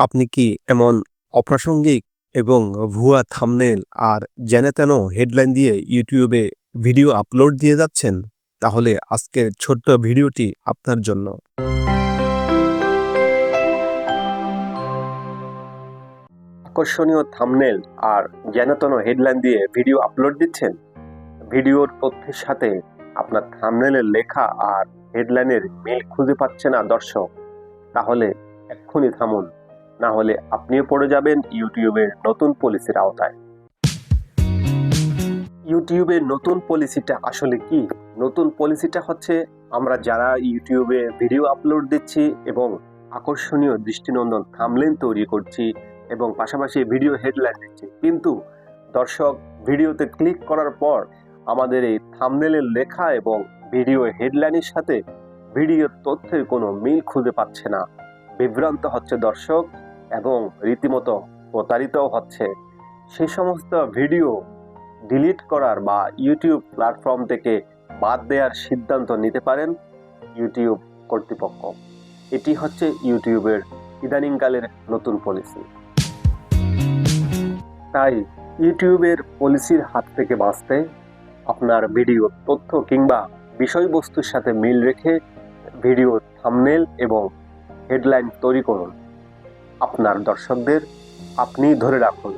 আপনি কি এমন অপ্রাসঙ্গিক এবং ভুয়া থামনেল আর যেন হেডলাইন দিয়ে ইউটিউবে ভিডিও আপলোড দিয়ে যাচ্ছেন? তাহলে আজকের ছোট্ট ভিডিওটি আপনার জন্য। আকর্ষণীয় থামনেল আর যেনতন হেডলাইন দিয়ে ভিডিও আপলোড দিচ্ছেন? ভিডিওর তথ্যের সাথে আপনার থামনেলের লেখা আর হেডলাইনের মিল খুঁজে পাচ্ছে না দর্শক। তাহলে এক্ষুনি থামুন। না হলে আপনিও পড়ে যাবেন ইউটিউবের নতুন পলিসির আওতায়। ইউটিউবের নতুন পলিসিটা আসলে কি? নতুন পলিসিটা হচ্ছে আমরা যারা ইউটিউবে ভিডিও আপলোড দিচ্ছি এবং আকর্ষণীয় দৃষ্টিনন্দন থামলেন তৈরি করছি এবং পাশাপাশি ভিডিও হেডলাইন দিচ্ছি। কিন্তু দর্শক, ভিডিওতে ক্লিক করার পর আমাদের এই থামনেলের লেখা এবং ভিডিও হেডলাইনের সাথে ভিডিওর তথ্যের কোনো মিল খুঁজে পাচ্ছে না। বিভ্রান্ত হচ্ছে দর্শক এবং রীতিমতো প্রতারিতও হচ্ছে। সেই সমস্ত ভিডিও ডিলিট করার বা ইউটিউব প্ল্যাটফর্ম থেকে বাদ দেওয়ার সিদ্ধান্ত নিতে পারেন ইউটিউব কর্তৃপক্ষ। এটি হচ্ছে ইউটিউবের ইদানিংকালের নতুন পলিসি। তাই ইউটিউবের পলিসির হাত থেকে বাঁচতে আপনার ভিডিও, তথ্য কিংবা বিষয়বস্তুর সাথে মিল রেখে ভিডিও থামনেল এবং হেডলাইন তৈরি করুন। আপনার দর্শকদের আপনি ধরে রাখুন।